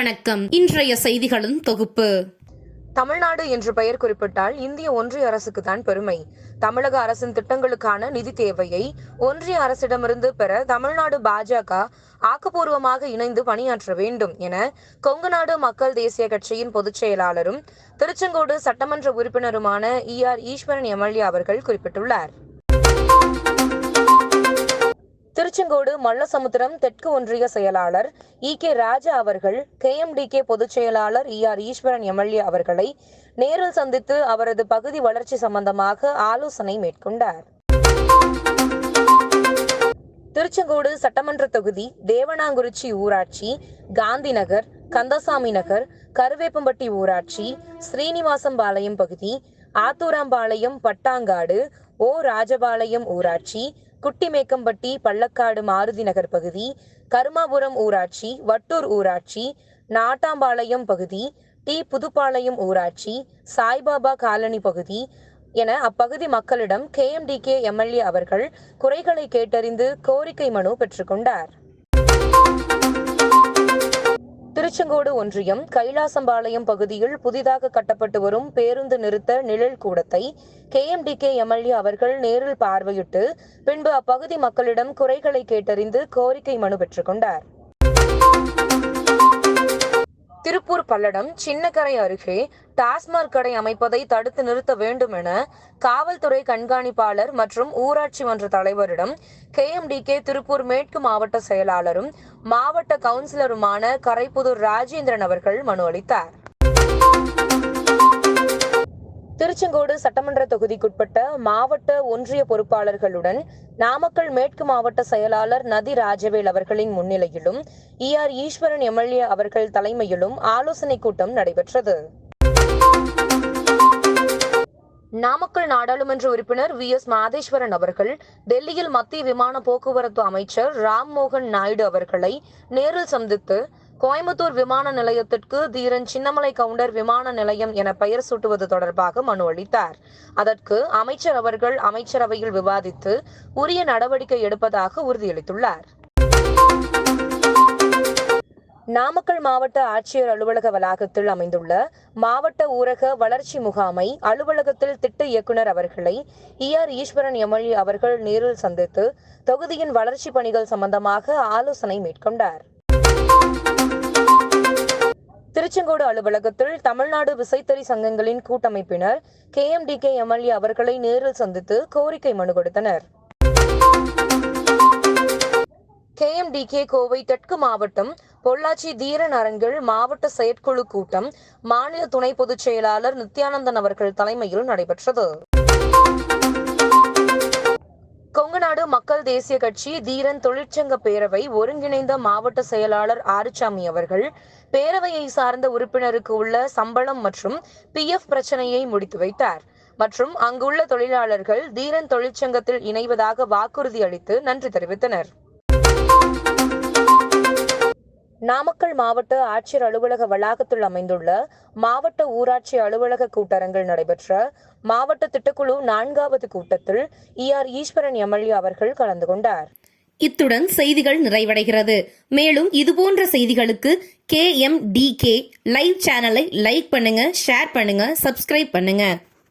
வணக்கம். இன்றைய செய்திகளின் தொகுப்பு. தமிழ்நாடு என்று பெயர் குறிப்பிட்டால் இந்திய ஒன்றிய அரசுக்கு தான் பெருமை. தமிழக அரசின் திட்டங்களுக்கான நிதி தேவையை ஒன்றிய அரசிடமிருந்து பெற தமிழ்நாடு பாஜக ஆக்கப்பூர்வமாக இணைந்து பணியாற்ற வேண்டும் என கொங்குநாடு மக்கள் தேசிய கட்சியின் பொதுச் செயலாளரும் திருச்செங்கோடு சட்டமன்ற உறுப்பினருமான இ ஆர் ஈஸ்வரன் எம்எல்ஏ அவர்கள் குறிப்பிட்டுள்ளார். திருச்செங்கோடு மல்லசமுத்திரம் தெற்கு ஒன்றிய செயலாளர் இ கே ராஜா அவர்கள் கே எம் டி கே பொதுச் செயலாளர் இ ஆர் ஈஸ்வரன் எம்எல்ஏ அவர்களை நேரில் சந்தித்து அவரது பகுதி வளர்ச்சி சம்பந்தமாக ஆலோசனை மேற்கொண்டார். திருச்செங்கோடு சட்டமன்ற தொகுதி தேவனாங்குறிச்சி ஊராட்சி காந்தி நகர் கந்தசாமி நகர் கருவேப்பம்பட்டி ஊராட்சி ஸ்ரீனிவாசம்பாளையம் பகுதி ஆத்தூராம்பாளையம் பட்டாங்காடு ஓ ராஜபாளையம் ஊராட்சி குட்டிமேக்கம்பட்டி பள்ளக்காடு மாருதி நகர் பகுதி கருமாபுரம் ஊராட்சி வட்டூர் ஊராட்சி நாட்டாம்பாளையம் பகுதி டி புதுப்பாளையம் ஊராட்சி சாய்பாபா காலனி பகுதி என அப்பகுதி மக்களிடம் கேஎம்டிகே எம்எல்ஏ அவர்கள் குறைகளை கேட்டறிந்து கோரிக்கை மனு பெற்றுக்கொண்டார் திருச்செங்கோடு ஒன்றியம் கைலாசம்பாளையம் பகுதியில் புதிதாக கட்டப்பட்டு வரும் பேருந்து நிறுத்த நிழல் கூடத்தை கேஎம்டிகே எம்எல்ஏ அவர்கள் நேரில் பார்வையிட்டு பின்பு அப்பகுதி மக்களிடம் குறைகளை கேட்டறிந்து கோரிக்கை மனு பெற்றுக்கொண்டார் திருப்பூர் பல்லடம் சின்னக்கரை அருகே டாஸ்மாக் கடை அமைப்பதை தடுத்து நிறுத்த வேண்டும் என காவல்துறை கண்காணிப்பாளர் மற்றும் ஊராட்சி மன்ற தலைவரிடம் கே எம்டிகே திருப்பூர் மேற்கு மாவட்ட செயலாளரும் மாவட்ட கவுன்சிலருமான கரைப்புதூர் ராஜேந்திரன் அவர்கள் மனு அளித்தார். திருச்செங்கோடு சட்டமன்ற தொகுதிக்குட்பட்ட மாவட்ட ஒன்றிய பொறுப்பாளர்களுடன் நாமக்கல் மேற்கு மாவட்ட செயலாளர் நதி ராஜவேல் அவர்களின் முன்னிலையிலும் இ ஆர் ஈஸ்வரன் எம்எல்ஏ அவர்கள் தலைமையிலும் ஆலோசனைக் கூட்டம் நடைபெற்றது. நாமக்கல் நாடாளுமன்ற உறுப்பினர் வி. எஸ். மாதேஸ்வரன் அவர்கள் டெல்லியில் மத்திய விமான போக்குவரத்து அமைச்சர் ராம்மோகன் நாயுடு அவர்களை நேரில் சந்தித்து கோயம்புத்தூர் விமான நிலையத்திற்கு தீரன் சின்னமலை கவுண்டர் விமான நிலையம் என பெயர் சூட்டுவது தொடர்பாக மனு அளித்தார். அதற்கு அமைச்சர் அவர்கள் அமைச்சரவையில் விவாதித்து உரிய நடவடிக்கை எடுப்பதாக உறுதியளித்துள்ளார். நாமக்கல் மாவட்ட ஆட்சியர் அலுவலக வளாகத்தில் அமைந்துள்ள மாவட்ட ஊரக வளர்ச்சி முகாமை அலுவலகத்தில் திட்ட இயக்குனர் அவர்களை இ ஆர் ஈஸ்வரன் எம்எல்ஏ அவர்கள் நேரில் சந்தித்து தொகுதியின் வளர்ச்சி பணிகள் சம்பந்தமாக ஆலோசனை மேற்கொண்டார். திருச்செங்கோடு அலுவலகத்தில் தமிழ்நாடு விசைத்தறி சங்கங்களின் கூட்டமைப்பினர் கேஎம்டிகே எம்எல்ஏ அவர்களை நேரில் சந்தித்து கோரிக்கை மனு கொடுத்தனர். கேஎம்டிகே கோவை தெற்கு மாவட்டம் பொள்ளாச்சி தீரன் அரங்கில் மாவட்ட செயற்குழு கூட்டம் மாநில துணை பொதுச் செயலாளர் நித்யானந்தன் அவர்கள் தலைமையில் நடைபெற்றது. கொங்குநாடு மக்கள் தேசிய கட்சி தீரன் தொழிற்சங்க பேரவை ஒருங்கிணைந்த மாவட்ட செயலாளர் ஆறுசாமி அவர்கள் பேரவையை சார்ந்த உறுப்பினருக்கு உள்ள சம்பளம் மற்றும் பிஎஃப் பிரச்சனையை முடித்து வைத்தார். மற்றும் அங்குள்ள தொழிலாளர்கள் தீரன் தொழிற்சங்கத்தில் இணைவதாக வாக்குறுதி அளித்து நன்றி தெரிவித்தனர். நாமக்கல் மாவட்ட ஆட்சியர் அலுவலக வளாகத்தில் அமைந்துள்ள மாவட்ட ஊராட்சி அலுவலக கூட்டரங்கில் நடைபெற்ற மாவட்ட திட்டக்குழு நான்காவது கூட்டத்தில் இ ஆர் ஈஸ்வரன் எம்எல்ஏ அவர்கள் கலந்து கொண்டார். இத்துடன் செய்திகள் நிறைவடைகிறது. மேலும் இதுபோன்ற செய்திகளுக்கு K M D K live சேனலை லைக் பண்ணுங்க ஷேர் பண்ணுங்க சப்ஸ்கிரைப் பண்ணுங்க.